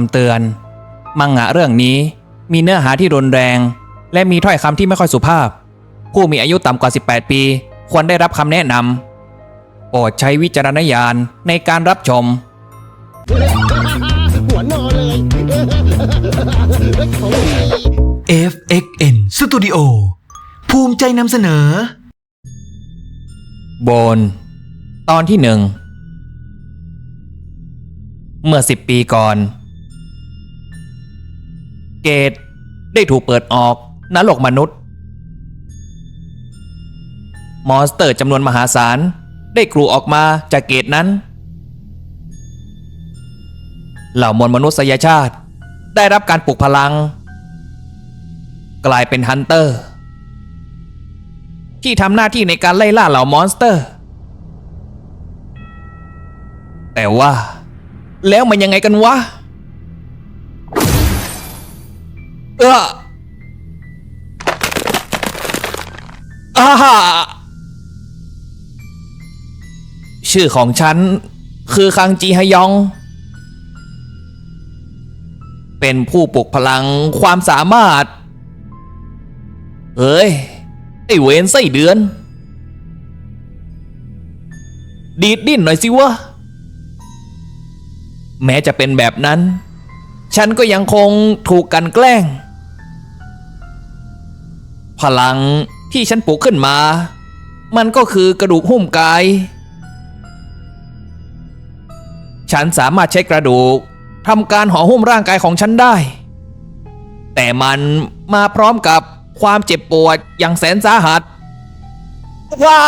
ำเตือน มังงะเรื่องนี้มีเนื้อหาที่รุนแรง และมีถ้อยคำที่ไม่ค่อยสุภาพ ผู้มีอายุต่ำกว่า 18 ปี ควรได้รับคำแนะนำโปรดใช้วิจารณญาณในการรับชม หัวนอนเลยของดี FXN Studio ภูมิใจนำเสนอ โบน ตอนที่หนึ่ง เมื่อสิบปีก่อน เกตได้ถูกเปิดออกนรกมนุษย์ มอนสเตอร์จำนวนมหาศาล ได้กรูออกมาจากเกตนั้น เหล่ามวลมนุษยชาติได้รับการปลุกพลัง กลายเป็นฮันเตอร์ ที่ทำหน้าที่ในการไล่ล่าเหล่ามอนสเตอร์ แต่ว่า แล้วมันยังไงกันวะ เอออาชื่อของฉัน คือคังจีฮยอง เป็นผู้ปลุกพลังความสามารถ เฮ้ย ไอเวนไส้เดือน ดีดดิ้นหน่อยสิวะ แม้จะเป็นแบบนั้น ฉันก็ยังคงถูกกันแกล้ง พลังที่ฉันปลุกขึ้นมา มันก็คือกระดูกหุ้มกาย ฉันสามารถใช้กระดูกทำการห่อหุ้มร่างกายของฉันได้ แต่มันมาพร้อมกับความเจ็บปวดอย่างแสนสาหัสว้า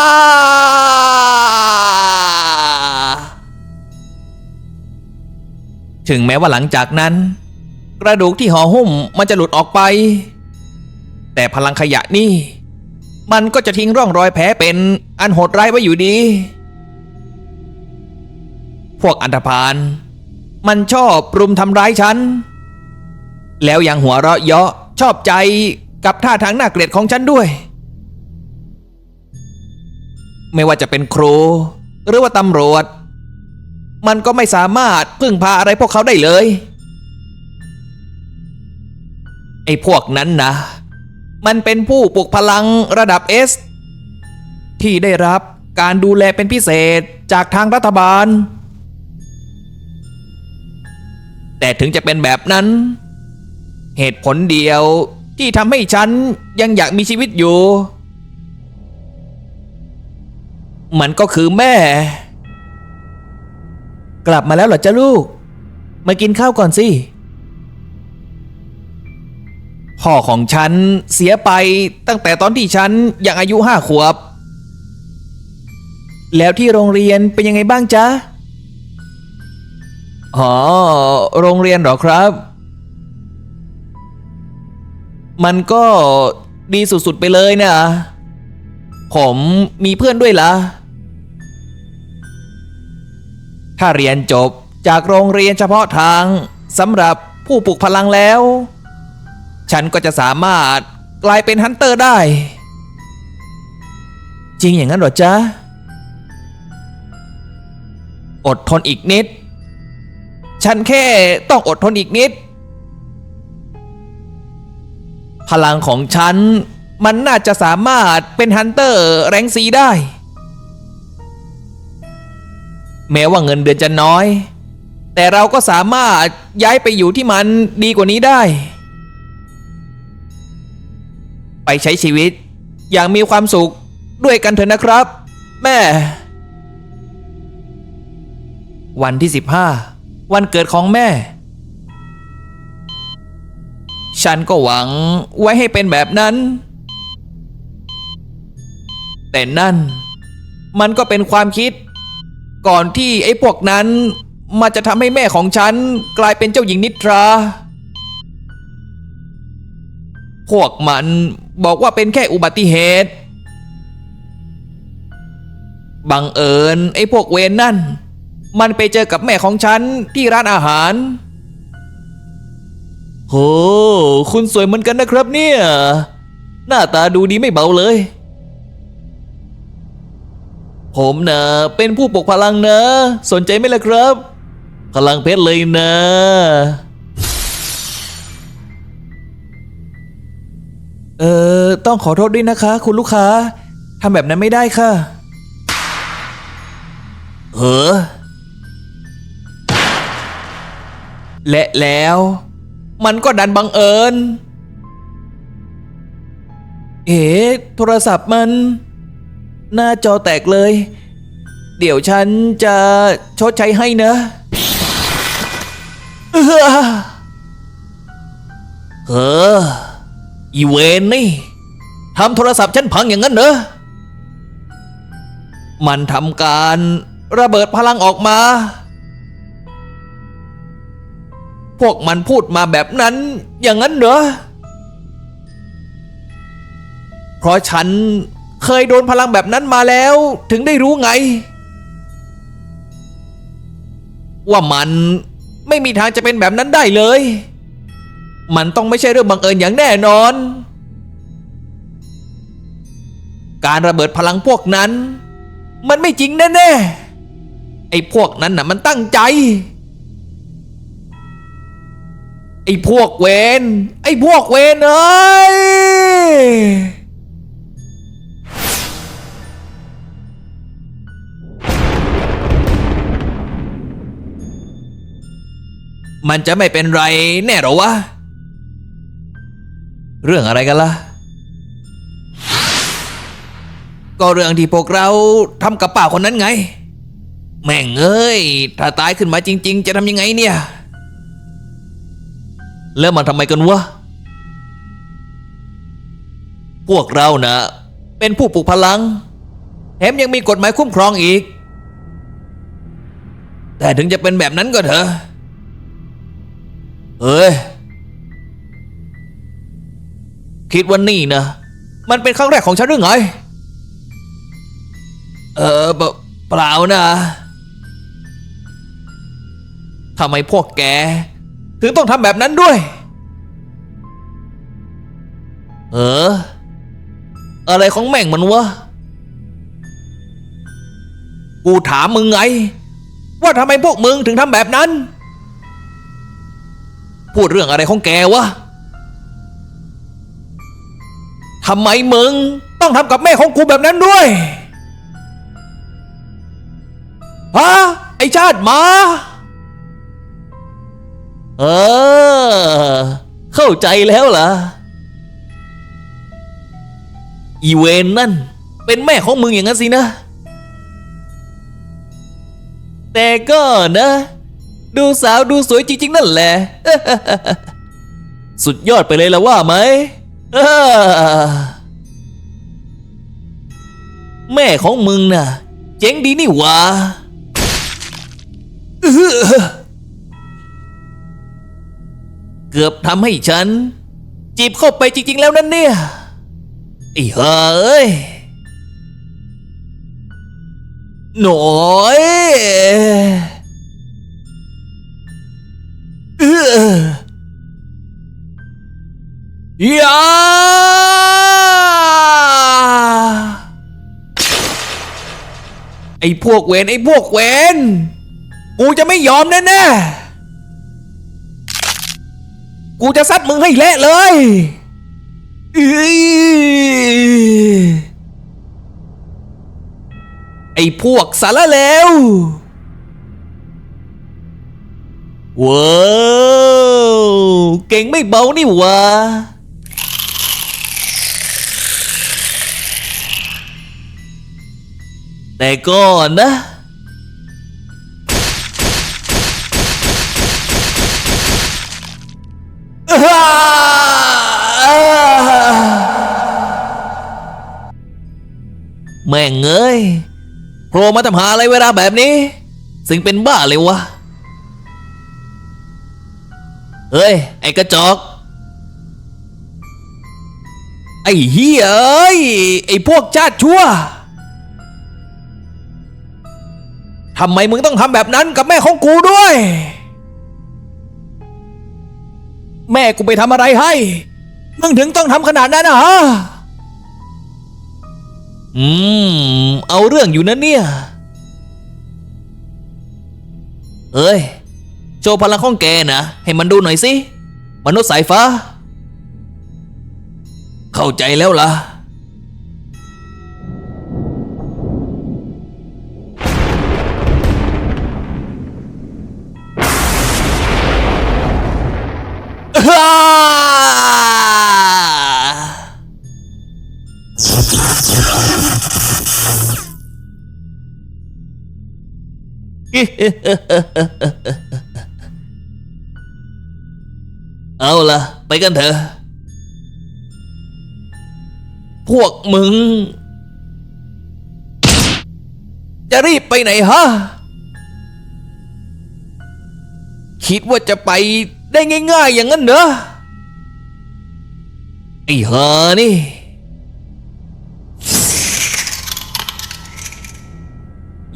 ถึงแม้ว่าหลังจากนั้น กระดูกที่ห่อหุ้มมันจะหลุดออกไป แต่พลังขยะนี่ มันก็จะทิ้งร่องรอยแผลเป็นอันโหดร้ายไว้อยู่ดี พวกอันธพาลมันชอบรุมทำร้ายฉัน แล้วยังหัวเราะเยาะชอบใจกับท่าทางน่าเกลียดของฉันด้วย ไม่ว่าจะเป็นครูหรือว่าตำรวจ มันก็ไม่สามารถพึ่งพาอะไรพวกเขาได้เลย ไอ้พวกนั้นนะ มันเป็นผู้ปลุกพลังระดับ S ที่ได้รับการดูแลเป็นพิเศษจากทางรัฐบาล แต่ถึงจะเป็นแบบนั้น เหตุผลเดียวที่ทำให้ฉันยังอยากมีชีวิตอยู่ มันก็คือแม่ กลับมาแล้วเหรอจ้าลูก มากินข้าวก่อนสิ พ่อของฉันเสียไปตั้งแต่ตอนที่ฉันยังอายุห้าขวบ แล้วที่โรงเรียนเป็นยังไงบ้างจ๊ะ อ๋อ โรงเรียนเหรอครับ มันก็ดีสุดๆไปเลยนะ ผมมีเพื่อนด้วยล่ะ ถ้าเรียนจบจากโรงเรียนเฉพาะทางสำหรับผู้ปลุกพลังแล้ว ฉันก็จะสามารถกลายเป็นฮันเตอร์ได้ จริงอย่างนั้นเหรอจ๊ะ อดทนอีกนิด ฉันแค่ต้องอดทนอีกนิด พลังของฉันมันน่าจะสามารถเป็นฮันเตอร์แรงซีได้ แม้ว่าเงินเดือนจะน้อย แต่เราก็สามารถย้ายไปอยู่ที่มันดีกว่านี้ได้ ไปใช้ชีวิต อย่างมีความสุขด้วยกันเถอะนะครับ แม่ วันที่ 15 วันเกิดของแม่ ฉันก็หวังไว้ให้เป็นแบบนั้น แต่นั่น มันก็เป็นความคิด ก่อนที่ไอ้พวกนั้น มาจะทำให้แม่ของฉันกลายเป็นเจ้าหญิงนิทรา พวกมันบอกว่าเป็นแค่อุบัติเหตุ บังเอิญไอ้พวกเวนนั่น มันไปเจอกับแม่ของฉันที่ร้านอาหาร โห คุณสวยเหมือนกันนะครับเนี่ย หน้าตาดูดีไม่เบาเลย ผมเนะเป็นผู้ปกพลังนะ สนใจไหมล่ะครับ พลังเพชรเลยนะ เออต้องขอโทษด้วยนะคะ คุณลูกค้าทำแบบนั้นไม่ได้ค่ะ เออและแล้ว มันก็ดันบังเอิญ เอ๋โทรศัพท์มัน หน้าจอแตกเลย เดี๋ยวฉันจะชดใช้ให้นะ เออ อีเวนนี่ทำโทรศัพท์ฉันพังอย่างนั้นเหรอ มันทำการระเบิดพลังออกมา พวกมันพูดมาแบบนั้นอย่างนั้นเหรอ เพราะฉันเคยโดนพลังแบบนั้นมาแล้วถึงได้รู้ไง ว่ามันไม่มีทางจะเป็นแบบนั้นได้เลย มันต้องไม่ใช่เรื่องบังเอิญอย่างแน่นอน การระเบิดพลังพวกนั้น มันไม่จริงแน่ๆ ไอ้พวกนั้นน่ะมันตั้งใจ ไอ้พวกเวนไอ้พวกเวนเอ้ยมันจะไม่เป็นไรแน่หรอวะ เรื่องอะไรกันล่ะ ก็เรื่องที่พวกเราทำกับป่าคนนั้นไง แม่งเอ้ย ถ้าตายขึ้นมาจริง ๆ จะทำยังไงเนี่ย แล้วมันทำไมกันวะ พวกเรานะ่ะเป็นผู้ปลูกพลังแถมยังมีกฎหมายคุ้มครองอีก แต่ถึงจะเป็นแบบนั้นก็เถอะเอ้ย คิดว่านี่นะมันเป็นครั้งแรกของฉันหรือไง เออเปล่าเปล่านะทำไมพวกแก ถึงต้องทำแบบนั้นด้วย เออ อะไรของแม่งมันวะ กูถามมึงไง ว่าทำไมพวกมึงถึงทำแบบนั้น พูดเรื่องอะไรของแกวะ ทำไมมึง ต้องทำกับแม่ของกูแบบนั้นด้วย ฮะ ไอชาติมา เออ เข้าใจแล้วล่ะ อีเวนนั่น เป็นแม่ของมึงอย่างนั้นสินะ แต่ก็นะ ดูสาวดูสวยจริง ๆ นั่นแหละ สุดยอดไปเลยละว่าไหม แม่ของมึงน่ะ เจ๋งดีนี่หว่าเออเกือบทำให้ฉัน จีบเข้าไปจริง ๆ แล้วนั่นเนี่ยไอ้เฮ้ยหน่อยเออ ยาไอ้พวกเวนไอ้พวกเวนกูจะไม่ยอมแน่ๆกูจะซัดมึงให้เละเลยอือไอ้พวกสารเลวว้าวเก่งไม่เบานี่หวะ แต่ก่อนนะ แม่งเอ้ยโผล่มาทำหาอะไรเวลาแบบนี้สิงเป็นบ้าเลยวะ เฮ้ย ไอ้กระจอกไอ้เฮียเอ้ย ไอ้พวกชาติชั่ว ทำไมมึงต้องทำแบบนั้นกับแม่ของกูด้วย แม่กูไปทำอะไรให้ มึงถึงต้องทำขนาดนั้นนะฮะอืม เอาเรื่องอยู่นะเนี่ย เอ้ย โชว์พลังของแกนะ ให้มันดูหน่อยสิ มนุษย์สายฟ้า เข้าใจแล้วล่ะ เอาละไปกันเถอะ พวกมึง จะรีบไปไหนฮะ คิดว่าจะไปได้ง่าย ๆ อย่างนั้นเหรอ ไอ้หานี่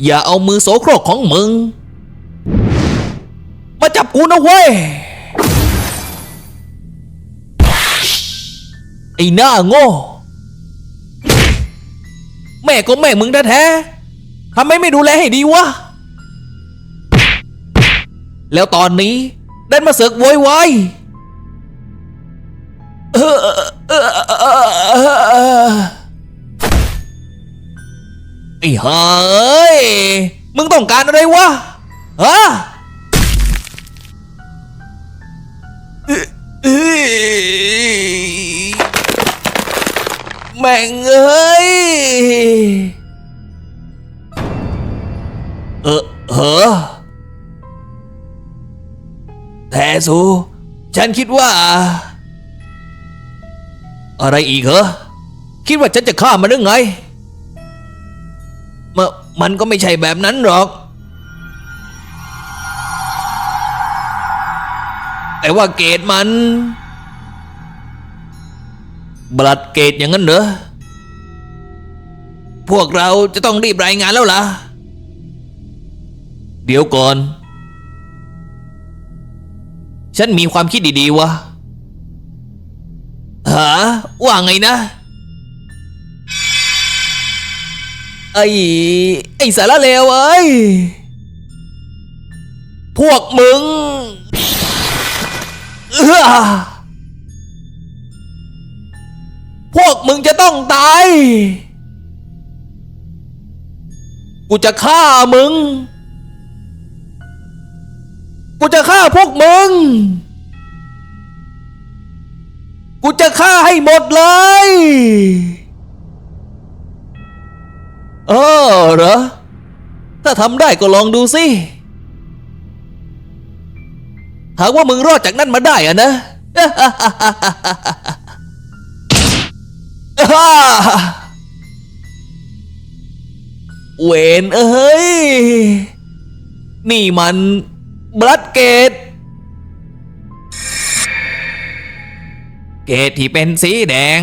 อย่าเอามือโสโครกของมึง มาจับกูนะเว้ย ไอ้หน้าโง่ แม่ก็แม่มึงแท้ๆทำไมไม่ดูแลให้ดีวะ แล้วตอนนี้ดันมาเสือกโวยวายเออเออเออเออ ไอ้ห่าเอ้ย มึงต้องการอะไรวะฮะเอ้ยเอ้ยแม่งเอ้ย เออเหอแต่สู ฉันคิดว่า อะไรอีกเหรอ คิดว่าฉันจะฆ่ามันหรือไง มันก็ไม่ใช่แบบนั้นหรอก แต่ว่าเกตมัน บลัดเกตอย่างนั้นเหรอ พวกเราจะต้องรีบรายงานแล้วล่ะ เดี๋ยวก่อน ฉันมีความคิดดีๆวะฮะว่าไงนะ ไอ้ไอ้สารเลวเอ้ย พวกมึงเออพวกมึงจะต้องตาย กูจะฆ่ามึง กูจะฆ่าพวกมึง กูจะฆ่าให้หมดเลย เออเหรอ ถ้าทำได้ก็ลองดูสิ หากว่ามึงรอดจากนั่นมาได้อะนะ เวนเอ้ย นี่มัน บลัดเกต เกตที่เป็นสีแดง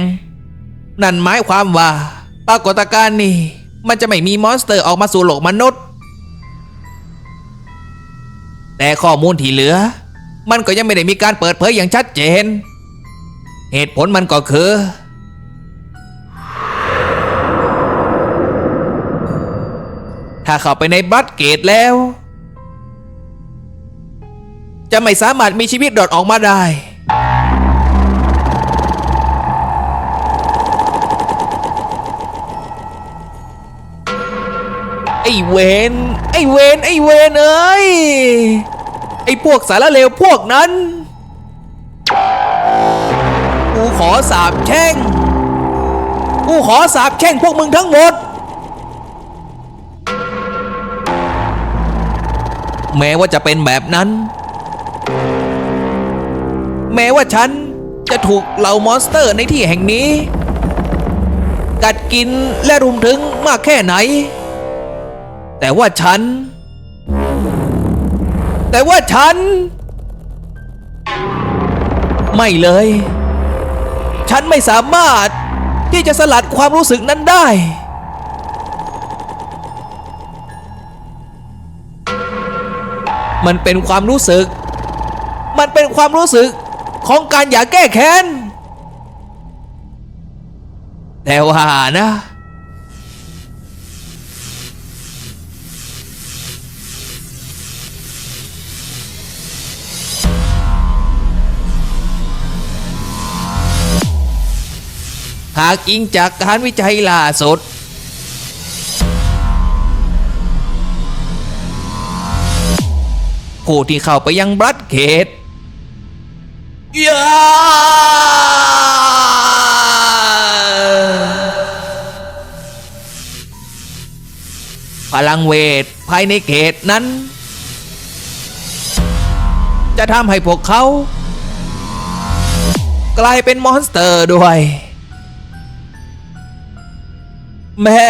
นั่นหมายความว่า ปรากฏการณ์นี่ มันจะไม่มีมอนสเตอร์ออกมาสู่โลกมนุษย์ แต่ข้อมูลที่เหลือ มันก็ยังไม่ได้มีการเปิดเผยอย่างชัดเจน เหตุผลมันก็คือ ถ้าเข้าไปในบัตเกตแล้ว จะไม่สามารถมีชีวิตรอดออกมาได้ ไอ้เวนไอ้เวนไอ้เวนเอ้ย ไอ้พวกสารเลวพวกนั้น กูขอสาบแช่ง กูขอสาบแช่งพวกมึงทั้งหมด แม้ว่าจะเป็นแบบนั้น แม้ว่าฉันจะถูกเหล่ามอนสเตอร์ในที่แห่งนี้ กัดกินและรุมถึงมากแค่ไหน แต่ว่าฉัน แต่ว่าฉัน ไม่เลย ฉันไม่สามารถที่จะสลัดความรู้สึกนั้นได้ มันเป็นความรู้สึก มันเป็นความรู้สึกของการอยากแก้แค้น แต่ว่านะ หากอิงจากการวิจัยล่าสุดผู้ที่เข้าไปยังบลัดเขตยาพลังเวทภายในเขตนั้น จะทำให้พวกเขา กลายเป็นมอนสเตอร์ด้วย แม่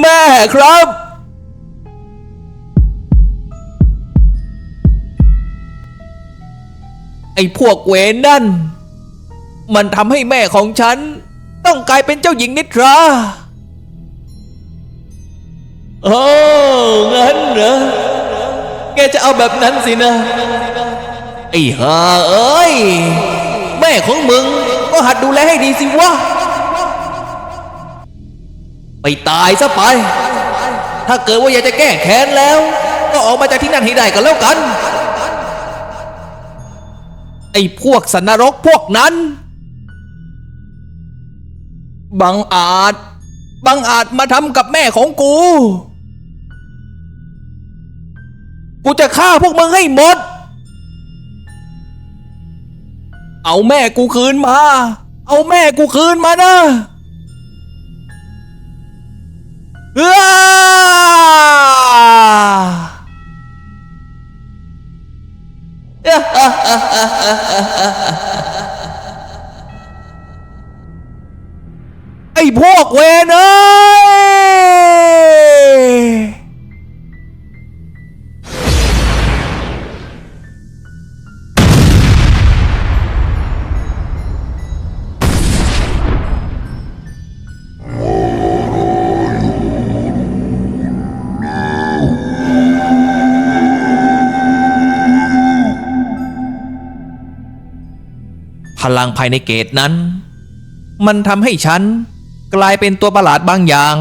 แม่ครับ ไอ้พวกเวนนั่น มันทำให้แม่ของฉัน ต้องกลายเป็นเจ้าหญิงนิทราโอ้งั้นเหรอ แกจะเอาแบบนั้นสินะ ไอ้ห่าเอ้ย แม่ของมึง ก็หัดดูแลให้ดีสิวะ ไปตายซะไป ถ้าเกิดว่าอยากจะแก้แค้นแล้ว ก็ออกมาจากที่นั่นให้ได้กันแล้วกัน ไอ้พวกสันนรกพวกนั้น บังอาจ บังอาจมาทำกับแม่ของกู กูจะฆ่าพวกมึงให้หมด เอาแม่กูคืนมา เอาแม่กูคืนมานะเอไอ้พวกเวนเอ้ย พลังภายในเกตนั้น มันทำให้ฉันกลายเป็นตัวประหลาดบางอย่าง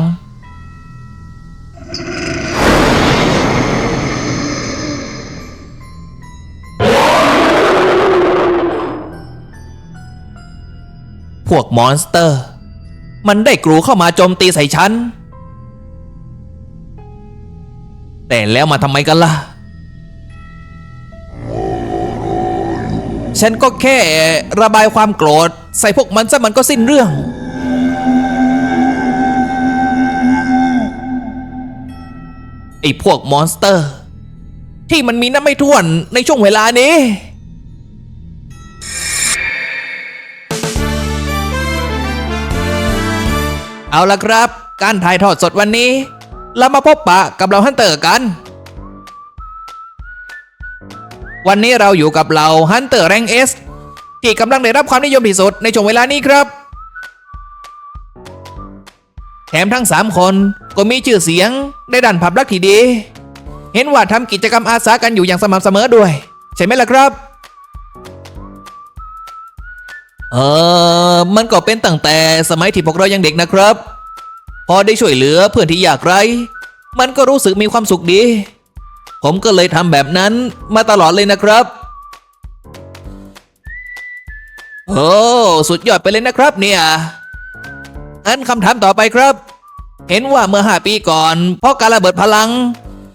พวกมอนสเตอร์ มันได้กรูเข้ามาโจมตีใส่ฉัน แต่แล้วมาทำไมกันล่ะ ฉันก็แค่ระบายความโกรธ ใส่พวกมันซะมันก็สิ้นเรื่อง ไอ้พวกมอนสเตอร์ ที่มันมีน้ำไม่ท่วนในช่วงเวลานี้เอาละครับ การถ่ายทอดสดวันนี้ เรามาพบปะกับเราฮันเตอร์กัน วันนี้เราอยู่กับเราฮันเตอร์แรงเอสที่กำลังได้รับความนิยมที่สุดในช่วงเวลานี้ครับ แถมทั้ง 3 คนก็มีชื่อเสียงในด้านผับรักที่ดี เห็นว่าทำกิจกรรมอาสากันอยู่อย่างสม่ำเสมอด้วย ใช่ไหมล่ะครับ เออมันก็เป็นตั้งแต่สมัยที่พวกเรายังเด็กนะครับ พอได้ช่วยเหลือเพื่อนที่ยากไร้ มันก็รู้สึกมีความสุขดี ผมก็เลยทำแบบนั้นมาตลอดเลยนะครับ โอ้สุดยอดไปเลยนะครับเนี่ยงั้นคำถามต่อไปครับ เห็นว่าเมื่อห้าปีก่อน เพราะการระเบิดพลัง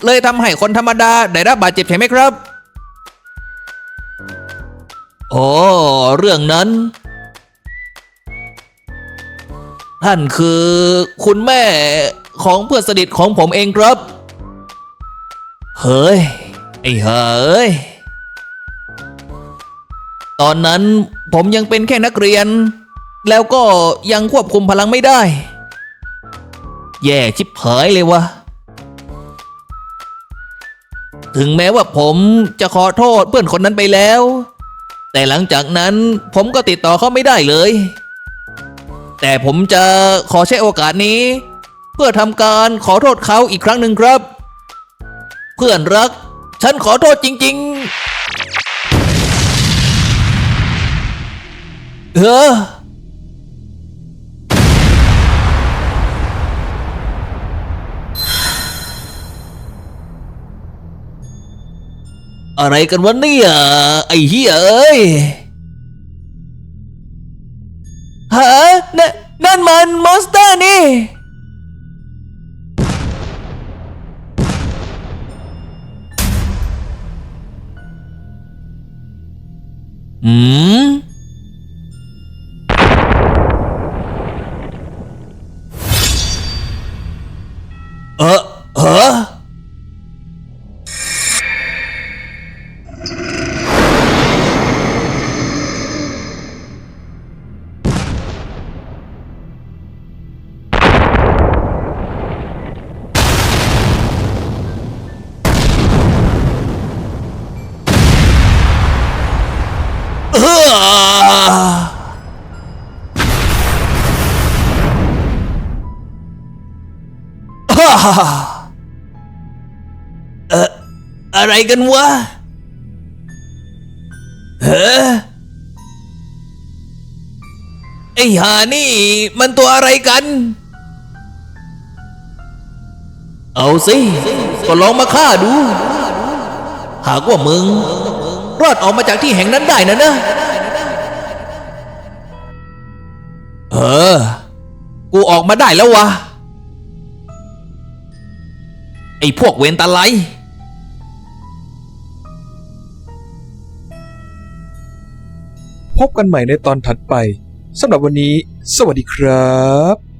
เลยทำให้คนธรรมดาได้รับบาดเจ็บใช่ไหมครับ โอ้เรื่องนั้นท่านคือคุณแม่ของเพื่อนสนิทของผมเองครับ เฮ้ย ไอ้เฮ้ย ตอนนั้นผมยังเป็นแค่นักเรียน แล้วก็ยังควบคุมพลังไม่ได้ แย่ชิบหายเลยวะถึงแม้ว่าผมจะขอโทษเพื่อนคนนั้นไปแล้ว แต่หลังจากนั้นผมก็ติดต่อเขาไม่ได้เลย แต่ผมจะขอใช้โอกาสนี้ เพื่อทำการขอโทษเขาอีกครั้งหนึ่งครับ เพื่อนรัก ฉันขอโทษจริง ๆ เอออะไรกันวะเนี่ยไอ้เหี้ยเอ้ยฮะนนนั่นมันมอนสเตอร์นี่ อืมเออเออ อะไรกันวะเฮ้อไอ้หานี่มันตัวอะไรกัน เอาสิ ก็ลองมาฆ่าดู หากว่ามึง รอดออกมาจากที่แห่งนั้นได้นะนะ เออ กูออกมาได้แล้ววะ ไอ้พวกเวนตาไล พบกันใหม่ในตอนถัดไปสำหรับวันนี้ สวัสดีครับ